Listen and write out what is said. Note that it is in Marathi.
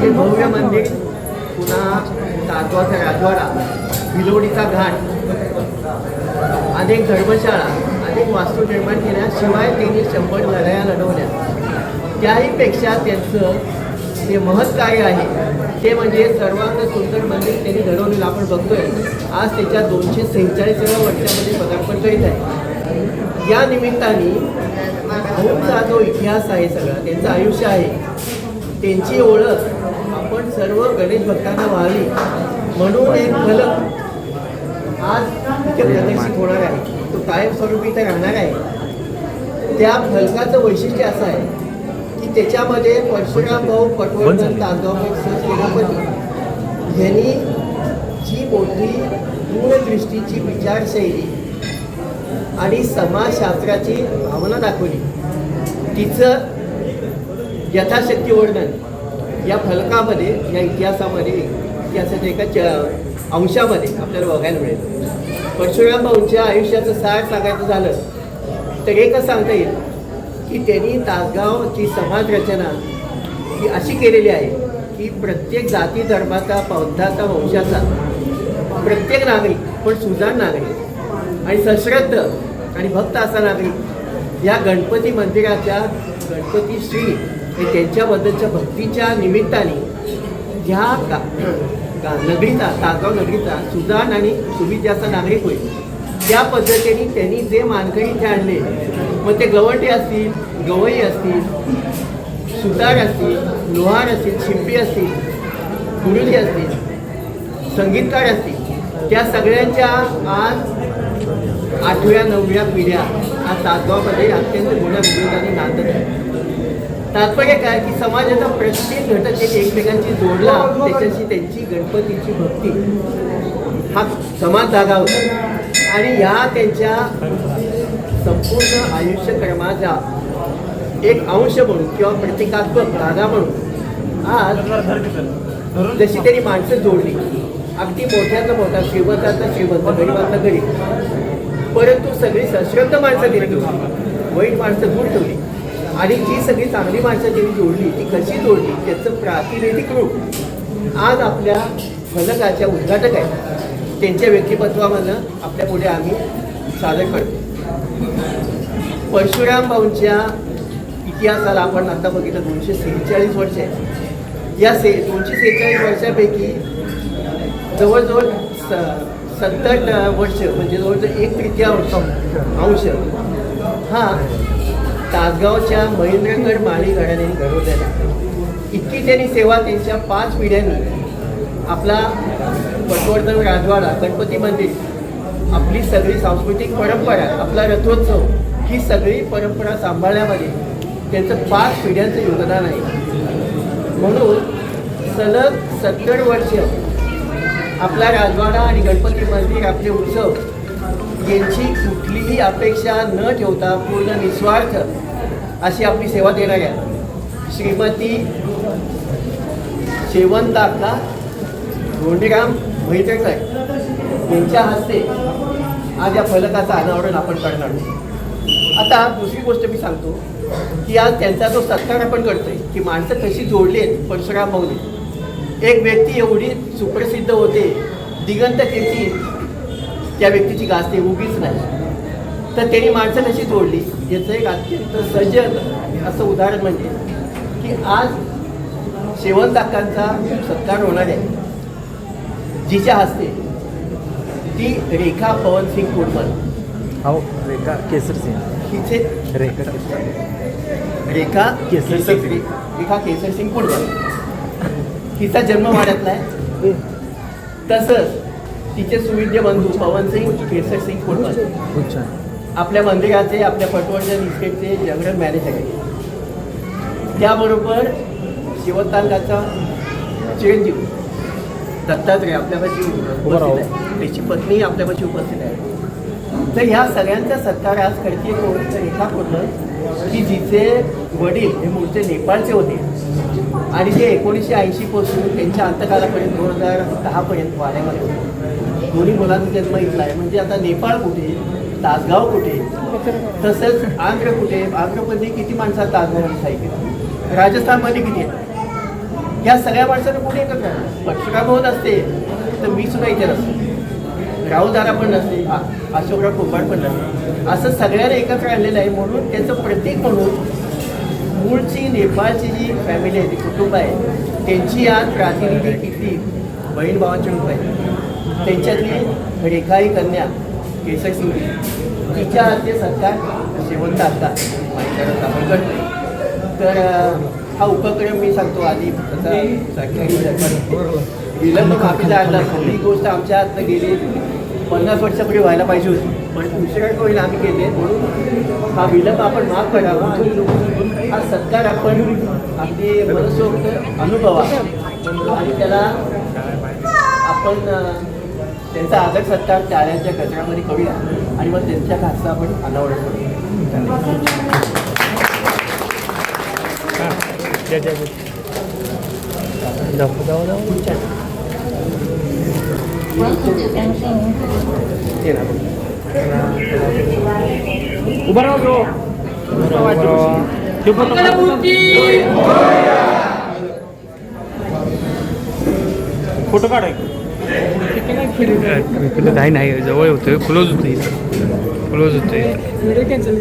हे भव्य मंदिर पुन्हा ताजवाचा राजवाडा भिलोडीचा घाट अनेक धर्मशाळा अनेक वास्तू निर्माण केल्या शिवाय त्यांनी शंभर लढाया लढवल्या. त्याहीपेक्षा त्यांचं जे महत् कार्य आहे? ते म्हणजे सर्वांग सुंदर मंदिर त्यांनी घडवलेलं आपण बघतोय. आज त्याच्या दोनशे सेहेचाळीसाव्या वर्षामध्ये पदार्पण करीत आहे. या निमित्ताने भाऊचा जो इतिहास आहे सगळा त्यांचं आयुष्य आहे त्यांची ओळख आपण सर्व गणेश भक्तांना व्हावी म्हणून एक फलक आज इथे प्रदर्शित होणार आहे. तो कायमस्वरूपी इथे राहणार आहे. त्या फलकाचं वैशिष्ट्य असं आहे त्याच्यामध्ये परशुराम भाऊ पटवर्धन तासगाव सेनापती यांनी जी मोठी दूरदृष्टीची विचारशैली आणि समाजशास्त्राची भावना दाखवली तिचं यथाशक्ती वर्णन या फलकामध्ये या इतिहासामध्ये इतिहासाच्या एका च अंशामध्ये आपल्याला बघायला मिळेल. परशुराम भाऊंच्या आयुष्याचं सार सांगायचं झालं तर एकच सांगता येईल की त्यांनी तासगावची समाज रचना ही अशी केलेली आहे की प्रत्येक जाती धर्माचा पंथाचा वंशाचा प्रत्येक नागरिक पण सुजाण नागरिक आणि सश्रद्ध आणि भक्त असा नागरिक या गणपती मंदिराच्या गणपती श्री हे त्यांच्याबद्दलच्या भक्तीच्या निमित्ताने ह्या का नगरीचा तासगाव नगरीचा सुजाण आणि सुविद्याचा नागरिक होईल त्या पद्धतीने त्यांनी जे मानकरी इथे आणले मग ते गवंडे असतील गवई असतील सुतार असतील लोहार असतील शिंपी असतील कुरुली असतील संगीतकार असतील त्या सगळ्यांच्या आज आठव्या नवव्या पिढ्या आज तासगावमध्ये अत्यंत मोठ्या विरोधाने नांदत आहे तात्पर्य काय? की समाजाचा प्रत्येक घटक एक एकमेकांशी जोडला त्याच्याशी त्यांची गणपतीची भक्ती. हा समाज जागा होता आणि या त्यांच्या संपूर्ण आयुष्यक्रमाचा एक अंश म्हणून किंवा प्रतिकात्मक धागा म्हणून आज जशी त्यांनी माणसं जोडली अगदी मोठ्याचा मोठा श्रीमंताचा श्रीमंत गरीबाचा गरीब परंतु सगळी सश्रद्ध माणसं त्यांनी वाईट माणसं दूर ठेवली. आणि जी सगळी चांगली माणसं त्यांनी जोडली ती कशी जोडली त्याचं प्रातिनिधिक रूप आज आपल्या फलकाच्या उद्घाटक आहेत. त्यांच्या व्यक्तिमत्वामधनं आपल्या पुढे आम्ही सादर करतो. परशुराम भाऊंच्या इतिहासाला आपण आता बघितलं दोनशे सेहेचाळीस वर्ष आहे. या से दोनशे सेहेचाळीस वर्षापैकी जवळजवळ स सत्तर वर्ष म्हणजे जवळजवळ एक तृतीयांश अंश. हा तासगावच्या महेंद्रगड माळी घराण्याने घडवलेला. इतकी त्यांनी सेवा त्यांच्या पाच पिढ्यांनी आपला पटवर्धन राजवाडा गणपती मंदिर आपली सगळी सांस्कृतिक परंपरा आपला रथोत्सव ही सगळी परंपरा सांभाळण्यामध्ये त्यांचं पाच पिढ्यांचं योगदान आहे. म्हणून सलग सत्तर वर्ष आपला राजवाडा आणि गणपती मंदिर आपले उत्सव यांची कुठलीही अपेक्षा न ठेवता पूर्ण निस्वार्थ अशी आपली सेवा देणाऱ्या श्रीमती शेवंताका धोंडीराम मैत्रेकर यांच्या हस्ते आज या फलकाचं अनावरण आपण करणार आता दुसरी गोष्ट मी सांगतो की आज त्यांचा जो सत्कार आपण करतोय की माणसं कशी जोडली आहेत परशुराम भाऊने एक व्यक्ती एवढी सुप्रसिद्ध होते दिगंत कीर्ती त्या व्यक्तीची गाजते उगीच नाही. तर त्यांनी माणसं कशी जोडली? याचं एक अत्यंत सजग असं उदाहरण म्हणजे की आज शेवंताकांचा सत्कार होणार आहे. जिच्या हस्ते? ती रेखा पवनसिंग कुडमल हो रेखा केसर सिंग हिचे रेखा केसर रेखा केसर सिंग. रेखा केसर सिंग कुडमल हिचा जन्म वाड्यातला आहे. तसंच तिचे सुविद्य बंधू पवनसिंग केसर सिंग कुडमल आपल्या मंदिराचे आपल्या पटवर्धन इस्टेटचे जनरल मॅनेजर आहेत. त्याबरोबर शिवतांगाचा चिरंजीव दत्तात्रय आपल्यापाशी उपस्थित आहे. त्याची पत्नी आपल्यापाशी उपस्थित आहे. तर ह्या सगळ्यांचा सत्कार आज कोण तर रेखा कोणलं की जिचे वडील हे मूळचे नेपाळचे होते आणि ते एकोणीसशे ऐंशीपासून त्यांच्या अंतकालापर्यंत दोन हजार दहापर्यंत वाड्यामध्ये होते. दोन्ही मुलांचा जन्म इथला आहे. म्हणजे आता नेपाळ कुठे तासगाव कुठे तसंच आंध्र कुठे आंध्रमध्ये किती माणसं तासगाव स्थायिक राजस्थानमध्ये किती आहेत? या सगळ्या माणसांना कोणी एकत्र आहे? होत असते तर मी सुद्धा इथे नसतो. राहुल दादा पण नसते अशोकराव कुंभार पण नसते. असं सगळ्यांना एकत्र आणलेलं आहे म्हणून त्याचं प्रतीक म्हणून मूळची नेपाळची जी फॅमिली आहे ती कुटुंब आहे त्यांची आज प्रातिनिधी किती? बहीण भावाचे रूप आहे. त्यांच्यातली रेखाई कन्या केसर सिंग तिच्या हस्ते सत्कार शेवंत आता. माहिती आपण करतो तर हा उपक्रम मी सांगतो आधी विलंब माफीचा आणला ही गोष्ट आमच्या हातनं गेली. पन्नास वर्षापूर्वी व्हायला पाहिजे होती. पण उशिरा होईल आम्ही केले. म्हणून हा विलंब आपण माफ करावा आणि हा सत्कार आपण अगदी मनसोक्त अनुभवा. आणि त्याला आपण त्यांचा आदर सत्कार टाळ्यांच्या कचऱ्यामध्ये करूया. आणि मग त्यांच्या हातचा आपण अनावरण करूया. ते ना उभा राहा ब्रो फोटो काढ इकडं काही नाही जवळ होतं क्लोज होतं इथं क्लोज होतं व्हिडिओ कॅन्सल